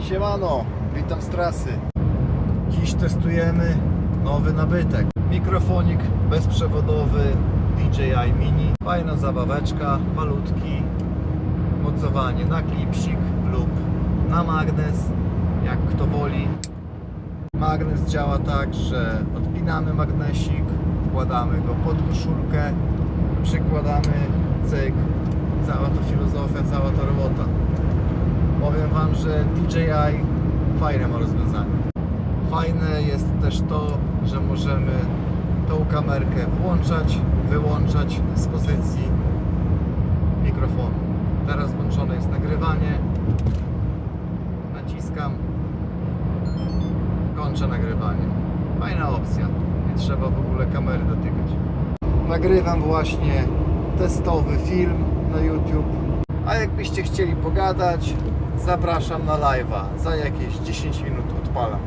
Siemano, witam z trasy. Dziś testujemy nowy nabytek. Mikrofonik bezprzewodowy DJI Mini. Fajna zabaweczka, malutki. Mocowanie na klipsik lub na magnes, jak kto woli. Magnes działa tak, że odpinamy magnesik, wkładamy go pod koszulkę, przykładamy, cyk, cała to filozofia, cała ta robota. Powiem Wam, że DJI fajne ma rozwiązanie. Fajne jest też to, że możemy tą kamerkę włączać, wyłączać z pozycji mikrofonu. Teraz włączone jest nagrywanie. Naciskam. Kończę nagrywanie. Fajna opcja. Nie trzeba w ogóle kamery dotykać. Nagrywam właśnie testowy film na YouTube. A jakbyście chcieli pogadać, zapraszam na live'a. Za jakieś 10 minut odpalam.